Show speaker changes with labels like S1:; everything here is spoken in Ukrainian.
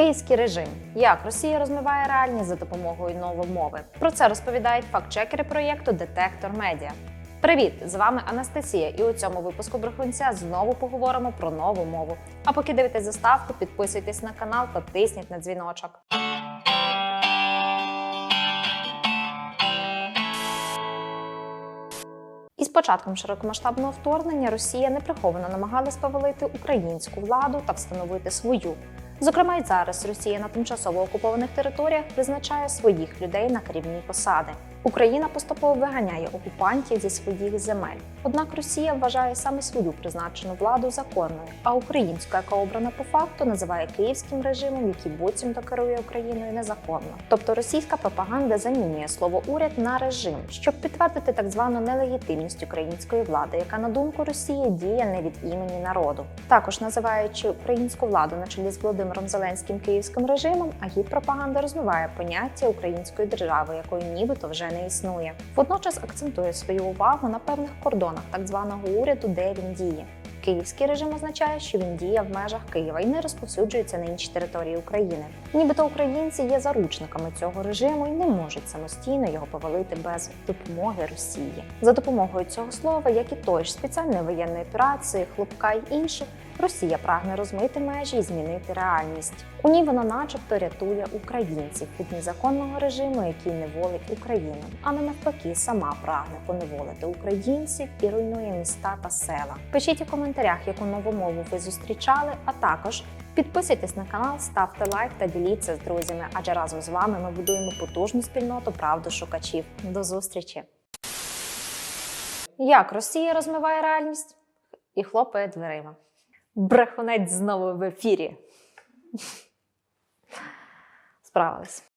S1: Київський режим. Як Росія розмиває реальність за допомогою новомови. Про це розповідають фактчекери проєкту Детектор Медіа. Привіт! З вами Анастасія, і у цьому випуску брехунця знову поговоримо про нову мову. А поки дивитесь заставку, підписуйтесь на канал та тисніть на дзвіночок. Із початком широкомасштабного вторгнення Росія неприховано намагалась повалити українську владу та встановити свою. Зокрема, й зараз Росія на тимчасово окупованих територіях призначає своїх людей на керівні посади. Україна поступово виганяє окупантів зі своїх земель. Однак Росія вважає саме свою призначену владу законною, а українську, яка обрана по факту, називає київським режимом, який буцімто керує Україною незаконно. Тобто російська пропаганда замінює слово уряд на режим, щоб підтвердити так звану нелегітимність української влади, яка на думку Росії діє не від імені народу. Також називаючи українську владу на чолі з Володимиром Зеленським київським режимом, агітпропаганда розмиває поняття української держави, якої нібито вже не існує. Водночас акцентує свою увагу на певних кордонах так званого уряду, де він діє. Київський режим означає, що він діє в межах Києва і не розповсюджується на інші території України. Нібито українці є заручниками цього режиму і не можуть самостійно його повалити без допомоги Росії. За допомогою цього слова, як і той ж спеціальної воєнної операції, хлопка й інших, Росія прагне розмити межі і змінити реальність. У ній вона, начебто, рятує українців від незаконного режиму, який неволить Україну, а не навпаки, сама прагне поневолити українців і руйнує міста та села. Пишіть у коментарях, яку нову мову ви зустрічали, а також підписуйтесь на канал, ставте лайк та діліться з друзями, адже разом з вами ми будуємо потужну спільноту правдошукачів. До зустрічі! Як Росія розмиває реальність і хлопає дверима. Брехунець знову в ефірі. Справились.